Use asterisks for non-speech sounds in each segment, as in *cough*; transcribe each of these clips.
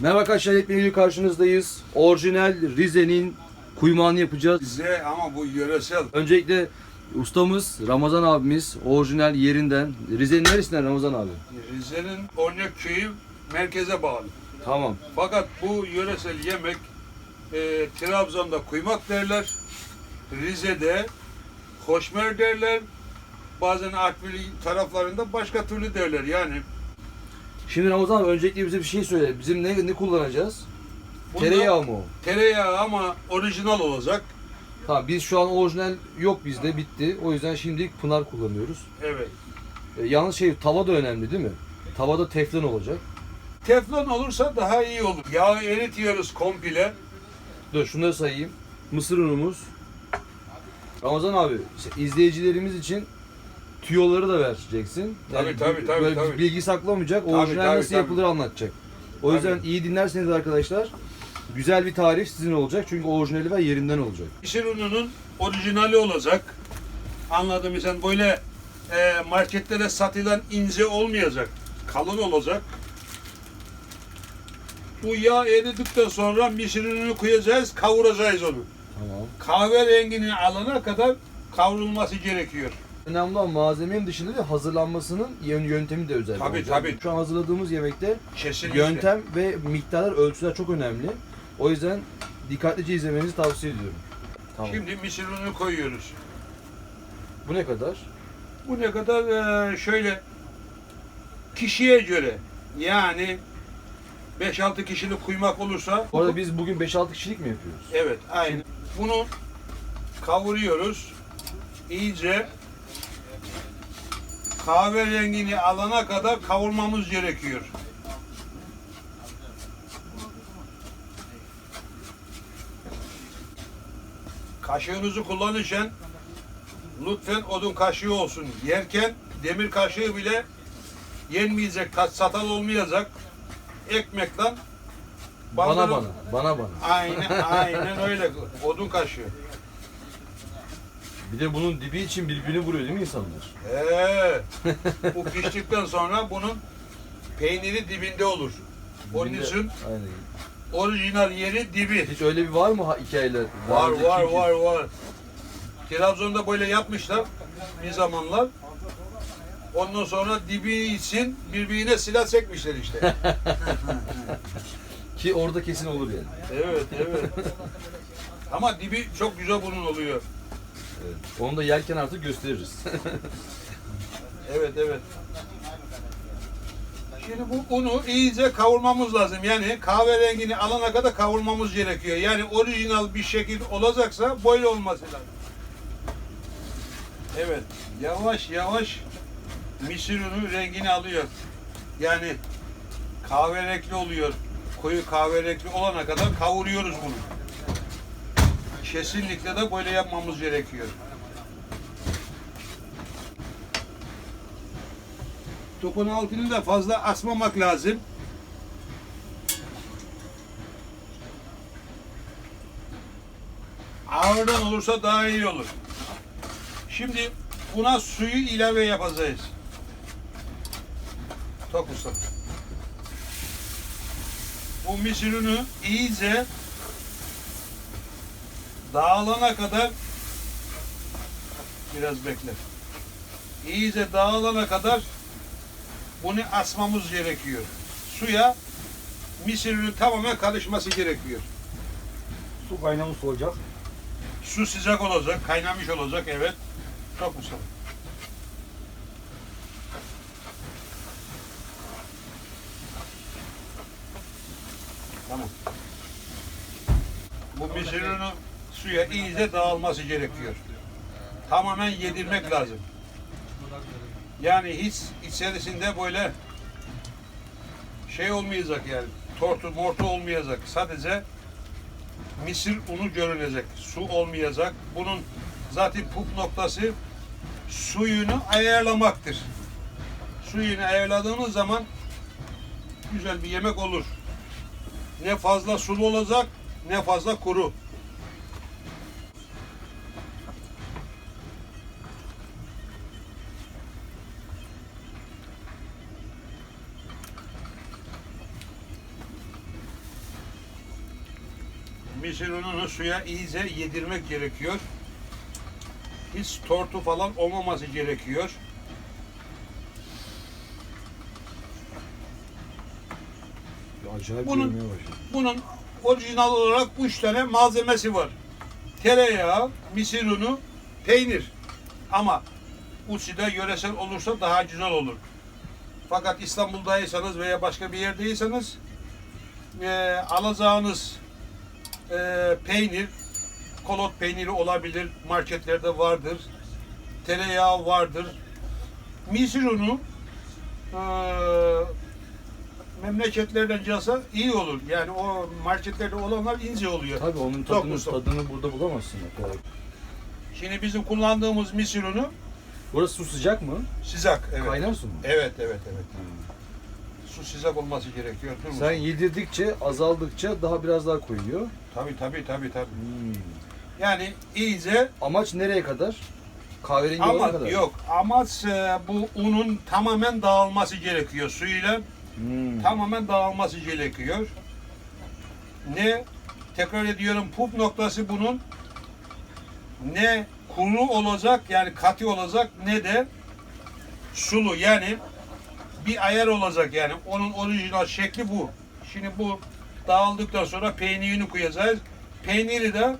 Merhaba arkadaşlar, yepyeni karşınızdayız. Orijinal Rize'nin kuymağını yapacağız. Bize ama bu yöresel. Öncelikle ustamız Ramazan abimiz orijinal yerinden. Rize'nin neresinden Ramazan abi? Rize'nin Ornak köyü merkeze bağlı. Tamam. Fakat bu yöresel yemek e, Trabzon'da kuymak derler. Rize'de hoşmer derler. Bazen Artvin taraflarında başka türlü derler. Yani Şimdi Ramazan abi öncelikle bize bir şey söyle. Bizim ne, ne kullanacağız? bunda Tereyağı mı o? Tereyağı ama orijinal olacak. Tamam biz şu an orijinal yok bizde bitti. O yüzden şimdilik Pınar kullanıyoruz. Evet. E, yalnız şey tava da önemli değil mi? Tavada teflon olacak. Teflon olursa daha iyi olur. Yağı eritiyoruz komple. Dur şunları sayayım. Mısır unumuz. Ramazan abi izleyicilerimiz için tüyoları da vereceksin. Tabii, tabii, tabii, böyle tabii. bilgi saklamayacak. Tabii, Orijinal tabii, nasıl tabii. yapılır anlatacak. O yüzden iyi dinlerseniz arkadaşlar güzel bir tarif sizin olacak. Çünkü orijinali ve yerinden olacak. Mısır ununun orijinali olacak. Anladın mı sen? Böyle e, marketlere satılan ince olmayacak. Kalın olacak. Bu yağ eridikten sonra ununu koyacağız, kavuracağız onu. Tamam. Kahverengini alana kadar kavrulması gerekiyor. Önemli olan malzemenin dışında da hazırlanmasının yön- yöntemi de özel. Tabii, olacak. tabii. Şu an hazırladığımız yemekte Kesinlikle. yöntem ve miktarlar, ölçüler çok önemli. O yüzden dikkatlice izlemenizi tavsiye ediyorum. Tamam. Şimdi mısır ununu koyuyoruz. Bu ne kadar? Bu ne kadar e, şöyle kişiye göre yani 5-6 kişilik kuymak olursa Bu arada biz bugün 5-6 kişilik mi yapıyoruz? Evet, aynı. Bunu kavuruyoruz. İyice kahverengini alana kadar kavurmamız gerekiyor. Kaşığınızı kullanırken lütfen odun kaşığı olsun. Yerken demir kaşığı bile yenmeyecek, satal olmayacak. Ekmekle Bana bana, bana bana. Aynen, aynen öyle. Odun kaşığı. Bir de bunun dibi için birbirini vuruyor değil mi insanlar? Ee, *laughs* bu piştikten sonra bunun peyniri dibinde olur. Onun Dibinde- için Aynen. orijinal yeri dibi. Hiç öyle bir var mı ha- hikayeler? Daha Var önce var var var. Trabzon'da böyle yapmışlar bir zamanlar. Ondan sonra dibi için birbirine silah çekmişler işte. *laughs* Ki orada kesin olur yani. evet, evet. Ama dibi çok güzel bunun oluyor. Evet. Onu da yerken artık gösteririz. *laughs* Evet evet. Şimdi bu unu iyice kavurmamız lazım. Yani kahverengini alana kadar kavurmamız gerekiyor. Yani orijinal bir şekil olacaksa böyle olması lazım. Evet. Yavaş yavaş misir unu rengini alıyor. Yani kahverengi oluyor. Koyu kahverengi olana kadar kavuruyoruz bunu. Kesinlikle de böyle yapmamız gerekiyor. Topun altını da fazla asmamak lazım. Ağırdan olursa daha iyi olur. Şimdi buna suyu ilave yapacağız. Tok. Bu misirini iyice dağılana kadar biraz bekle. İyice dağılana kadar bunu asmamız gerekiyor. Suya misirin tamamen karışması gerekiyor. Su kaynamış olacak. Su sıcak olacak, kaynamış olacak evet. Çok Mustafa. Tamam. Bu misirin suya iyice dağılması gerekiyor. Tamamen yedirmek lazım. Yani hiç içerisinde böyle şey olmayacak yani. Tortu mortu olmayacak. Sadece misir unu görünecek. Su olmayacak. Bunun zaten puf noktası suyunu ayarlamaktır. Suyunu ayarladığınız zaman güzel bir yemek olur. Ne fazla sulu olacak ne fazla kuru. Misir ununu suya iyice yedirmek gerekiyor. Hiç tortu falan olmaması gerekiyor. Acayip Bunun-. Bunun orijinal olarak üç tane malzemesi var. Tereyağı, misir unu, peynir. Ama Usi'de yöresel olursa daha güzel olur. Fakat İstanbul'daysanız veya başka bir yerdeyseniz e, alacağınız e, peynir, kolot peyniri olabilir. Marketlerde vardır. Tereyağı vardır. Misir unu e, memleketlerden cihazsa iyi olur. Yani o marketlerde olanlar ince oluyor. Tabii onun tadını, tadını burada bulamazsın. Şimdi bizim kullandığımız misir unu Burası su sıcak mı? sıcak. Evet. Kaynar su mu? Evet, evet, evet. Su sıcak olması gerekiyor. Sen yedirdikçe, azaldıkça daha biraz daha koyuyor. Tabii tabii tabii tabii. Hmm. Yani iyice Amaç nereye kadar? Kahverengi olana ama kadar. yok amaç e, bu unun tamamen dağılması gerekiyor suyla Hmm. tamamen dağılması gerekiyor. Ne tekrar ediyorum puf noktası bunun ne kuru olacak yani katı olacak ne de sulu yani bir ayar olacak yani onun orijinal şekli bu. Şimdi bu dağıldıktan sonra peynirini koyacağız. Peyniri de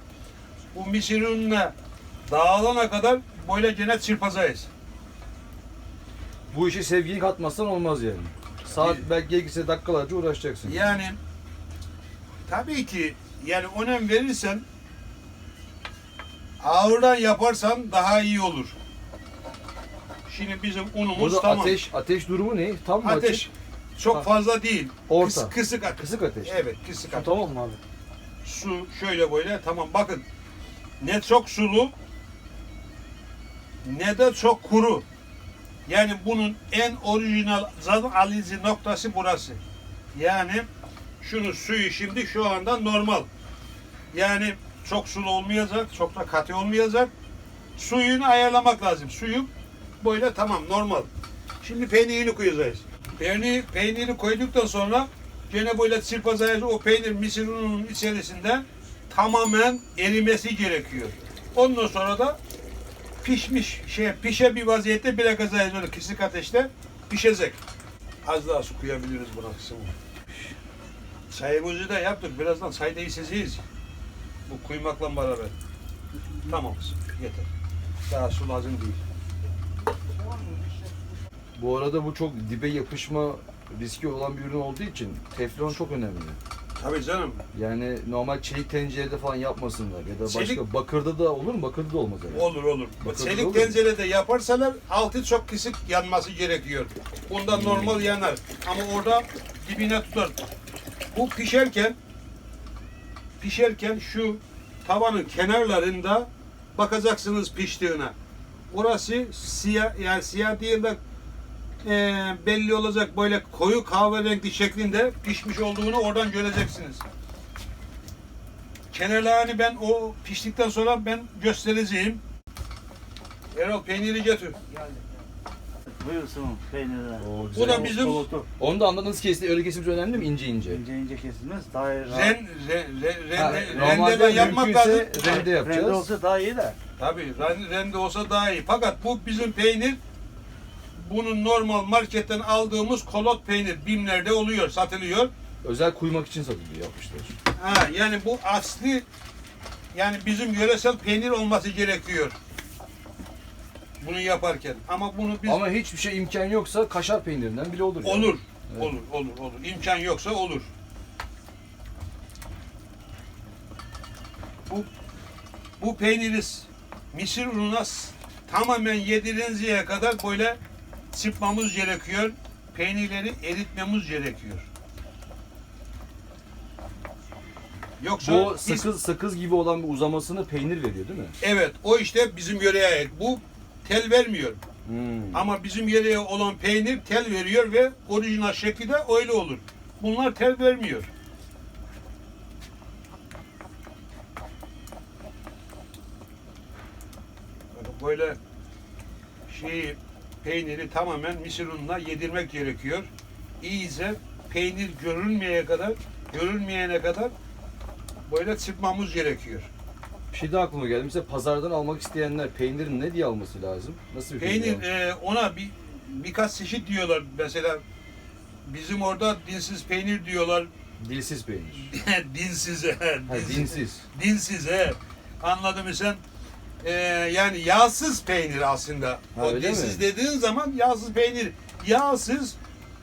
bu misir ununa dağılana kadar böyle gene çırpacağız. Bu işe sevgiyi katmazsan olmaz yani. Saat belki gerekirse dakikalarca uğraşacaksın. Yani tabii ki yani önem verirsen ağırdan yaparsan daha iyi olur. Şimdi bizim unumuz Burada tamam. ateş ateş durumu ne? Tam mı Ateş çok fazla değil. Orta. Kıs- kısık ateş. Kısık ateş. Evet, kısık ateş. Tamam mı abi? Su şöyle böyle tamam bakın. Ne çok sulu ne de çok kuru. Yani bunun en orijinal zaten alıcı noktası burası. Yani şunu suyu şimdi şu anda normal. Yani çok sulu olmayacak, çok da katı olmayacak. Suyunu ayarlamak lazım. Suyu böyle tamam normal. Şimdi peynirini koyacağız. Peynir, peyniri koyduktan sonra gene böyle çırpacağız. O peynir misir ununun içerisinde tamamen erimesi gerekiyor. Ondan sonra da pişmiş şey pişe bir vaziyette bırakacağız öyle kısık ateşte pişecek. Az daha su koyabiliriz buna kısmı. Çayımızı da yaptık. Birazdan çay da içeceğiz. Bu kuymakla beraber. Tamam kızım, yeter. Daha su lazım değil. Bu arada bu çok dibe yapışma riski olan bir ürün olduğu için teflon çok önemli. Tabii canım. Yani normal çelik tencerede falan yapmasınlar ya da başka Çelik- bakırda da olur mu? Bakırda da olmaz herhalde. Olur olur. Bakın, Çelik olur mu? tencerede yaparsalar altı çok kısık yanması gerekiyor. Bunda normal yanar. Ama orada dibine tutar. Bu pişerken pişerken şu tavanın kenarlarında bakacaksınız piştiğine. Orası siyah yani siyah değil de eee, belli olacak böyle koyu kahverengi şeklinde pişmiş olduğunu oradan göreceksiniz. Kenarlarını ben o piştikten sonra ben göstereceğim. Erol peyniri getir. Buyursun peynirler. Oo, Bu da bizim Kolotu. Onu da anladınız kesti. Öyle kesimse önemli mi? İnce ince. İnce ince kesilmez. Daha rahat. ren, re, re, Ha, rende, normalde rendeden yapmak lazım. rende yapacağız. Rende olsa daha iyi de. Tabii ren- rende olsa daha iyi. Fakat bu bizim peynir bunun normal marketten aldığımız kolot peynir bimlerde oluyor, satılıyor. Özel kuymak için satılıyor yapmışlar. Ha, yani bu asli yani bizim yöresel peynir olması gerekiyor. Bunu yaparken. Ama bunu biz Ama hiçbir şey imkan yoksa kaşar peynirinden bile olur. yani. olur. Evet. Olur, olur, olur. İmkan yoksa olur. Bu bu peyniri s- misir ununa s- tamamen yedirinceye kadar böyle sıkmamız gerekiyor. Peynirleri eritmemiz gerekiyor. Yoksa Bu biz- sakız sakız gibi olan bir uzamasını peynir veriyor değil mi? evet o işte bizim yöreye ait. Bu tel vermiyor. Hmm. Ama bizim yöreye olan peynir tel veriyor ve orijinal şekli de öyle olur. Bunlar tel vermiyor. Böyle şeyi peyniri tamamen misir ununa yedirmek gerekiyor. İyice peynir görünmeye kadar, görünmeyene kadar böyle çırpmamız gerekiyor. Bir şey daha aklıma geldi. Mesela pazardan almak isteyenler peynirin ne diye alması lazım? Nasıl bir peynir? Peynir e, ona bir birkaç çeşit diyorlar mesela bizim orada dinsiz peynir diyorlar. Dilsiz peynir. *laughs* dinsiz he, Ha, dinsiz. dinsiz. Dinsiz he. Anladın mı sen? E, yani yağsız peynir aslında. Ha, mi? dediğin zaman yağsız peynir. Yağsız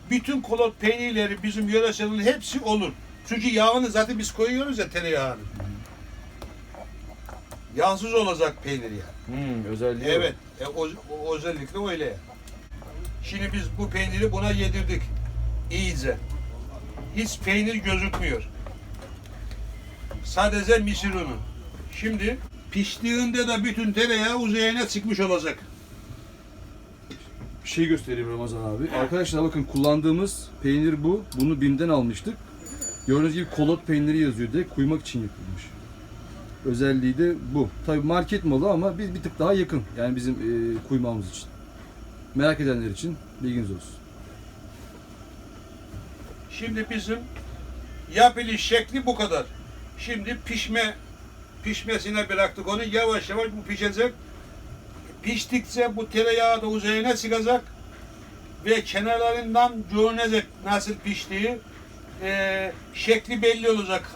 bütün kolot peynirleri bizim yöreselin hepsi olur. Çünkü yağını zaten biz koyuyoruz ya tereyağını. Yağsız olacak peynir yani. Hmm, özelliği. Evet, e, o, o özellikle öyle. Şimdi biz bu peyniri buna yedirdik. İyice. Hiç peynir gözükmüyor. Sadece misir unu. Şimdi piştiğinde de bütün tereyağı üzerine çıkmış olacak. Bir şey göstereyim Ramazan abi. Arkadaşlar bakın kullandığımız peynir bu. Bunu BİM'den almıştık. Gördüğünüz gibi kolot peyniri yazıyor diye kuymak için yapılmış. Özelliği de bu. Tabi market malı ama biz bir tık daha yakın. Yani bizim e, kuymağımız için. Merak edenler için bilginiz olsun. Şimdi bizim yapılış şekli bu kadar. Şimdi pişme pişmesine bıraktık onu. Yavaş yavaş bu pişecek. Piştikçe bu tereyağı da üzerine çıkacak ve kenarlarından görünecek nasıl piştiği. Ee, şekli belli olacak.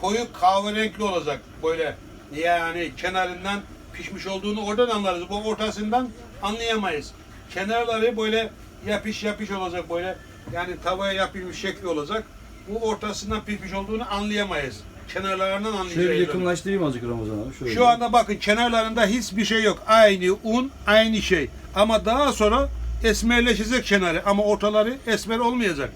Koyu kahverengi olacak böyle. Yani kenarından pişmiş olduğunu oradan anlarız. Bu ortasından anlayamayız. Kenarları böyle yapış yapış olacak böyle. Yani tavaya yapılmış şekli olacak. Bu ortasından pişmiş olduğunu anlayamayız. Kenarlarından anlayacağız. Şöyle yakınlaştırayım azıcık Ramazan abi. Şöyle. Şu anda bakın kenarlarında hiçbir şey yok. Aynı un, aynı şey. Ama daha sonra esmerleşecek kenarı ama ortaları esmer olmayacak.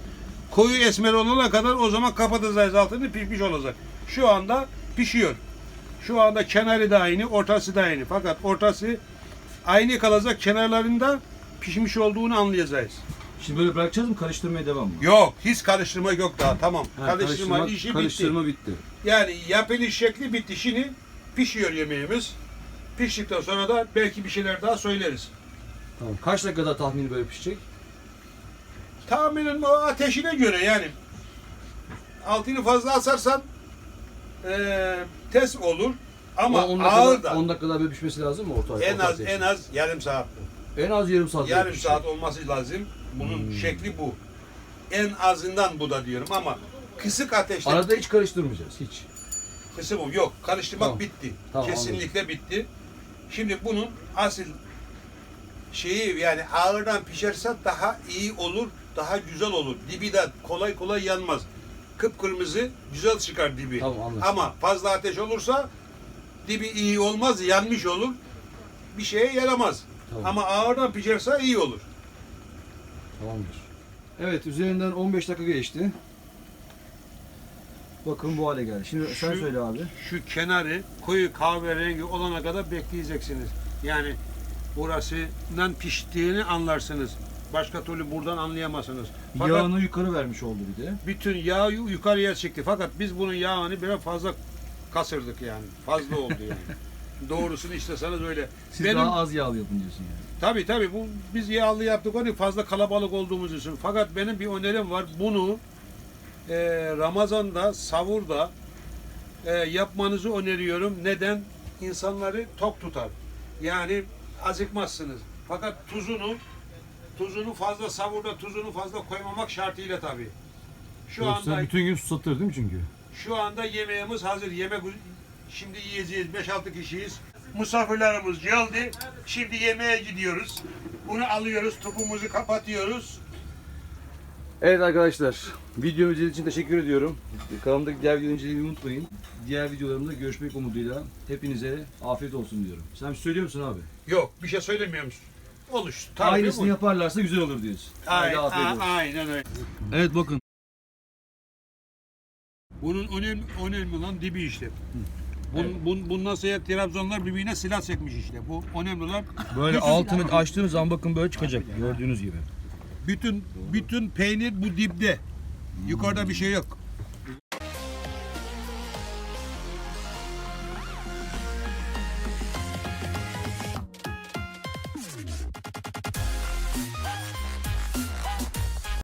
Koyu esmer olana kadar o zaman kapatacağız altını pişmiş olacak. Şu anda pişiyor. Şu anda kenarı da aynı, ortası da aynı. Fakat ortası aynı kalacak kenarlarında pişmiş olduğunu anlayacağız. Şimdi böyle bırakacağız mı? Karıştırmaya devam mı? Yok, hiç karıştırma yok daha. Tamam. Ha, karıştırma, işi bitti. karıştırma bitti. Yani yapılış şekli bitti. Şimdi pişiyor yemeğimiz. Piştikten sonra da belki bir şeyler daha söyleriz. Tamam. Kaç dakikada tahmini böyle pişecek? Tahminin o ateşine göre yani. Altını fazla asarsan eee tez olur. Ama O 10 ağır da 10 dakikada böyle pişmesi lazım mı orta en orta az ateşte? en az yarım saat. En az yarım saat. Yarım saat olması lazım. Bunun Hmm. şekli bu. En azından bu da diyorum ama kısık ateşte Arada hiç karıştırmayacağız. Hiç. Kısım o. Yok. Karıştırmak Tamam. bitti. Tamam, Kesinlikle bitti. Şimdi bunun asıl şeyi yani ağırdan pişerse daha iyi olur, daha güzel olur. Dibi de kolay kolay yanmaz. Kıpkırmızı güzel çıkar dibi. Tamam. Ama fazla ateş olursa dibi iyi olmaz, yanmış olur. Bir şeye yaramaz. Tamam. Ama ağırdan pişerse iyi olur. Tamamdır. Evet üzerinden 15 dakika geçti. Bakın bu hale geldi. Şimdi sen Şu- söyle abi. Şu kenarı koyu kahverengi olana kadar bekleyeceksiniz. Yani burasından piştiğini anlarsınız. Başka türlü buradan anlayamazsınız. Fakat Yağını yukarı vermiş oldu bir de. bütün yağ yu- yukarıya çıktı. Fakat biz bunun yağını biraz fazla kasırdık yani. Fazla oldu yani. *laughs* Doğrusunu isteseniz öyle. Siz Benim daha az yağlı yapın diyorsun yani. tabii tabii bu biz yağlı yaptık onu fazla kalabalık olduğumuz için. Fakat benim bir önerim var. Bunu e, Ramazan'da, savurda e, yapmanızı öneriyorum. Neden? İnsanları tok tutar. Yani acıkmazsınız. Fakat tuzunu tuzunu fazla savurda tuzunu fazla koymamak şartıyla tabii. Şu anda bütün gün susatır değil mi çünkü? şu anda yemeğimiz hazır. Yemek şimdi yiyeceğiz. 5-6 kişiyiz. Misafirlerimiz geldi. Şimdi yemeğe gidiyoruz. Bunu alıyoruz, topumuzu kapatıyoruz. Evet arkadaşlar, videomu izlediğiniz için teşekkür ediyorum. Kanalımdaki diğer incelemeyi unutmayın. Diğer videolarımda görüşmek umuduyla hepinize afiyet olsun diyorum. Sen bir şey söylüyor musun abi? Yok, bir şey söylemiyor musun? Oluş. Tabii Aynısını bu. yaparlarsa güzel olur diyorsun. Ay- Haydi afiyet a- olsun. Aynen öyle. Evet bakın. Bunun önemli, önemli olan dibi işte. Bun, bun, bundan sonra Trabzonlar birbirine silah çekmiş işte. Bu önemli olan Böyle Bütün- altını açtığınız zaman bakın böyle çıkacak gördüğünüz gibi. bütün bütün peynir bu dipte. Yukarıda bir şey yok.